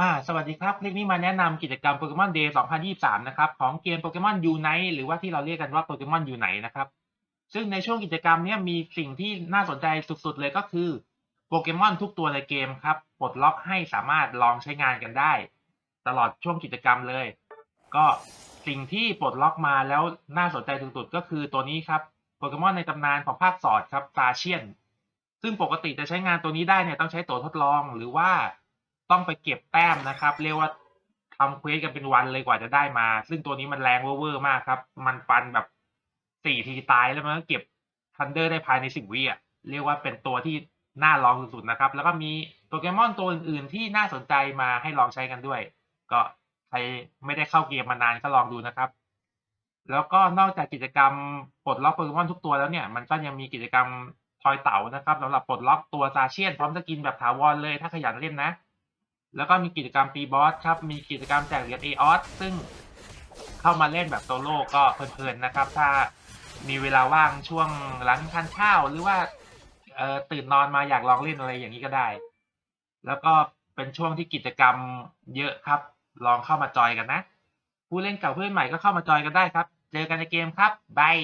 อ่าสวัสดีครับคลิปนี้มาแนะนำกิจกรรม Pokemon Day 2023 นะครับ ของเกม Pokemon Unite หรือว่าที่เราเรียกกันว่า Pokemon Unite นะครับ ซึ่งในช่วงกิจกรรมเนี้ยมีสิ่งที่น่าสนใจสุดๆเลยก็คือโปเกมอนทุกตัวในเกมครับปลดล็อกให้สามารถลองใช้งานกันได้ ตลอดช่วงกิจกรรมเลย ก็สิ่งที่ปลดล็อกมาแล้วน่าสนใจสุดๆก็คือตัวนี้ครับโปเกมอนในตำนานของภาคสอดครับซาเชียน ซึ่งปกติจะใช้งานตัวนี้ได้เนี่ยต้องใช้ตัวทดลองหรือว่า ต้องไปเก็บแต้มนะครับ เรียกว่าทำเควสกันเป็นวันเลยกว่าจะได้มา ซึ่งตัวนี้มันแรงเวอร์มากครับ มันฟันแบบสี่ทีตายแล้วมันก็เก็บทันเดอร์ได้ภายในสิบวิอะเรียกว่าเป็นตัวที่น่าลองสุดๆนะครับ แล้วก็มีโปเกมอนตัวอื่นๆ ที่น่าสนใจมาให้ลองใช้กันด้วย ก็ใครไม่ได้เข้าเกมมานานก็ลองดูนะครับ แล้วก็นอกจากกิจกรรมปลดล็อกโปเกมอนทุกตัวแล้วเนี่ย มันก็ยังมีกิจกรรมทอยเต๋านะครับสำหรับปลดล็อกตัวซาเชียนพร้อมสกินแบบถาวรเลยถ้าขยันเล่นนะ แล้วก็มีกิจกรรมตีบอสครับ มีกิจกรรมแจกเหรียญเอออสซึ่งเข้ามาเล่นแบบโซโล่ก็เพลินๆนะครับ ถ้ามีเวลาว่างช่วงหลังทานข้าวหรือว่าเอ่อตื่นนอนมาอยากลองเล่นอะไรอย่างนี้ก็ได้ แล้วก็เป็นช่วงที่กิจกรรมเยอะครับ ลองเข้ามาจอยกันนะ ผู้เล่นเก่าเพื่อนใหม่ก็เข้ามาจอยกันได้ครับ เจอกันในเกมครับบาย